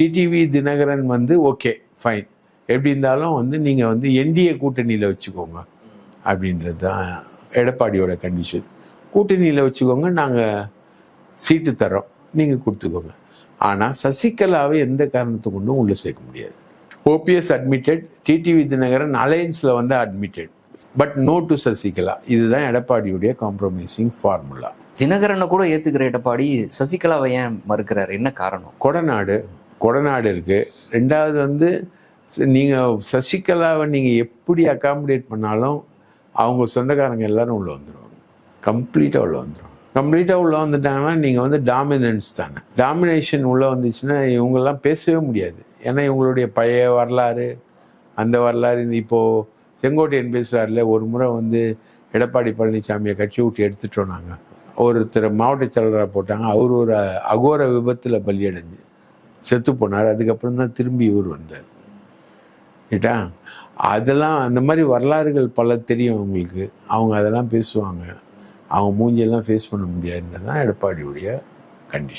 TTV Dinakaran வந்து okay fine. எப்படி இருந்தாலும் வந்து நீங்கள் வந்து என்டிஏ கூட்டணியில் வச்சுக்கோங்க. அப்படின்றது தான் எடப்பாடியோட கண்டிஷன் கூட்டணியில் வச்சுக்கோங்க நாங்கள் சீட்டு தரோம் நீங்கள் கொடுத்துக்கோங்க. ஆனால் சசிகலாவை எந்த காரணத்தை கொண்டும் உள்ளே சேர்க்க முடியாது. ஓபிஎஸ் அட்மிட்டட் டிடிவி தினகரன் அலையன்ஸில் வந்து admitted but no to Sasikala. இதுதான் எடப்பாடியுடைய காம்ப்ரமைசிங் ஃபார்முலா தினகரனை கூட ஏத்துக்கிற எடப்பாடி சசிகலாவை ஏன் மறுக்கிறார்? என்ன காரணம்? கொடநாடு கொடநாடு இருக்குது ரெண்டாவது வந்து நீங்கள் சசிகலாவை நீங்கள் எப்படி அக்காமடேட் பண்ணாலும் அவங்க சொந்தக்காரங்க எல்லாரும் உள்ளே வந்துடுவாங்க கம்ப்ளீட்டாக உள்ளே வந்துடும் கம்ப்ளீட்டாக உள்ளே வந்துட்டாங்கன்னா நீங்கள் வந்து டாமினன்ஸ் தானே. டாமினேஷன் உள்ளே வந்துச்சுன்னா இவங்கெல்லாம் பேசவே முடியாது. ஏன்னா இவங்களுடைய பழைய வரலாறு அந்த வரலாறு இந்த இப்போது செங்கோட்டையன் பேசுறாருல ஒரு முறை வந்து எடப்பாடி பழனிசாமியை கட்சி விட்டு எடுத்துட்டோம் நாங்கள் ஒருத்தர் மாவட்ட செயலராக போட்டாங்க. அவர் ஒரு அகோர விபத்தில் பலியடைஞ்சு. செத்து போனார். அதுக்கப்புறம் தான் திரும்பி இவர் வந்தார். ரைட்டா அதெல்லாம் அந்த மாதிரி வரலாறுகள் பல தெரியும் அவங்களுக்கு. அவங்க அதெல்லாம் பேசுவாங்க. அவங்க மூஞ்சியெல்லாம் ஃபேஸ் பண்ண முடியாதுன்னு தான் எடப்பாடியுடைய கண்டிஷன்